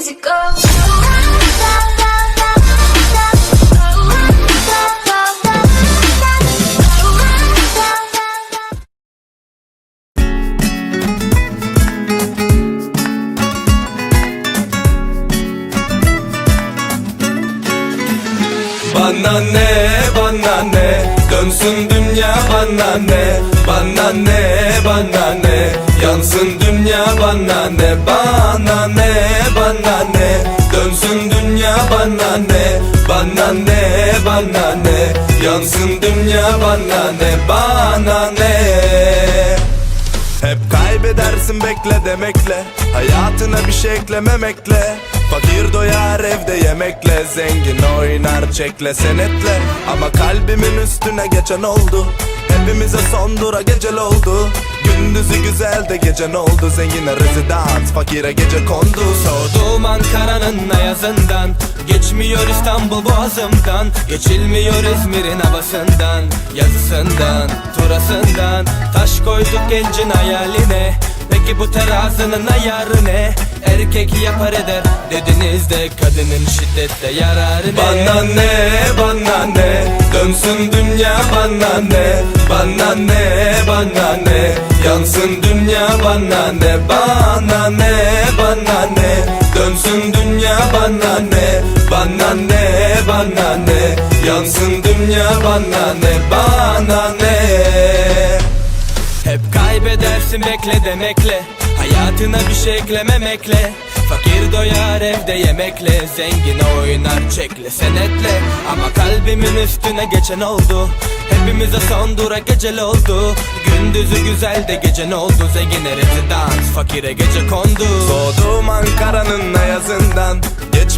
easy go. Bana ne bana ne? Dönsün dünya bana ne? Bana ne bana ne? Yansın dünya bana ne? Bana ne bana Bana ne bana ne? Yansın dünya bana ne Bana ne? Hep kaybedersin bekle demekle. Hayatına bir şey eklememekle. Fakir doyar evde yemekle. Zengin oynar çekle senetle. Ama kalbimin üstüne geçen oldu. Hepimize son dura gecel oldu. Gündüzü güzel de gece ne oldu? Zengine rezidans fakire gece kondu. Soğudum Ankara'nın ayazından Geçmiyor İstanbul boğazımdan Geçilmiyor İzmir'in havasından Yazısından, turasından Taş koyduk gencin hayaline Peki bu terazinin ayarı ne? Erkek yapar eder dediniz de Kadının şiddette yararı ne? Bana ne bana ne? Dönsün dünya bana ne? Bana ne bana ne? Yansın dünya bana ne? Bana ne bana ne Dönsün dünya bana ne Bana ne bana ne? Yansın dünya bana ne Bana ne? Hep kaybedersin bekle demekle. Hayatına bir şey eklememekle. Fakir doyar evde yemekle. Zengin oynar çekle senetle. Ama kalbimin üstüne geçen oldu. Hepimize son durak gecel oldu. Gündüzü güzel de gece ne oldu? Zengine rezidans fakire gece kondu. Ayazından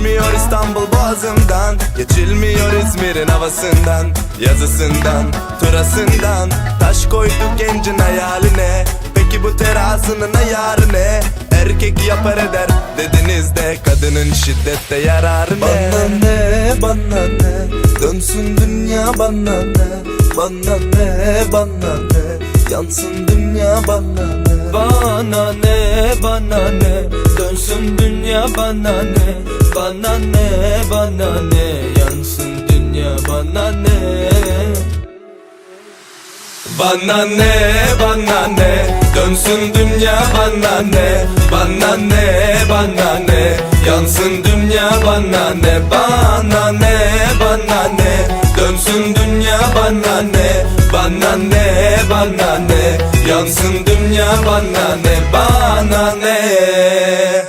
Geçmiyor İstanbul boğazımdan Geçilmiyor İzmir'in havasından Yazısından, turasından Taş koyduk gencin hayaline Peki bu terazinin ayarı ne? Erkek yapar eder dediniz de Kadının şiddette yararı ne? Bana ne, bana ne? Dönsün dünya bana ne? Bana ne, bana ne? Yansın dünya bana ne? Bana ne bana ne? Dönsün dünya bana ne Bana ne bana ne Yansın dünya bana ne Bana ne bana ne Dönsün dünya bana ne Bana ne bana ne Yansın dünya bana ne Bana ne bana ne Dönsün dünya bana ne Bana ne bana ne Yansın dünya bana ne Bana ne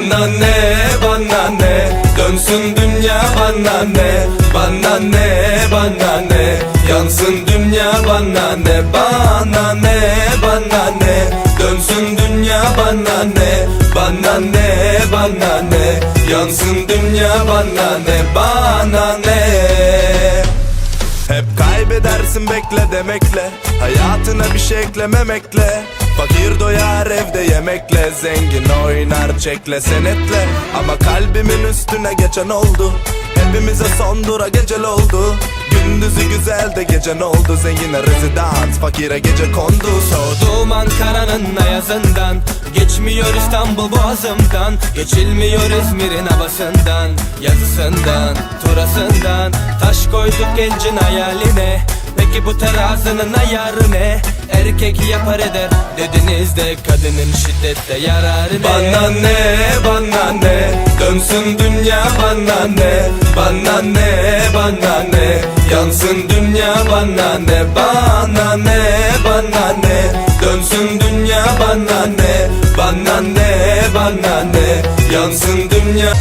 Bana ne bana ne? Dönsün dünya bana ne? Bana ne bana ne? Yansın dünya bana ne? Bana ne bana ne? Dönsün dünya bana ne? Bana ne bana ne? Yansın dünya bana ne? Bana ne kaybedersin bekle demekle. Hayatına bir şey eklememekle. Fakir doyar evde yemekle. Zengin oynar çekle senetle. Ama kalbimin üstüne geçen oldu. Hepimize son dura gecel oldu. Gündüzü güzel de gece ne oldu? Zengine rezidans fakire gece kondu. Soğudum Ankara'nın ayazından Geçmiyor İstanbul boğazımdan Geçilmiyor İzmir'in havasından Yazısından, turasından Taş koyduk gencin hayaline Peki bu terazinin ayarı ne? Erkek yapar eder dediniz de Kadının şiddette yararı ne? Bana ne bana ne? Dönsün dünya bana ne? Bana ne bana ne? Yansın dünya bana ne? Bana ne bana ne? Dönsün dünya bana ne? Bana ne bana ne? Yansın dünya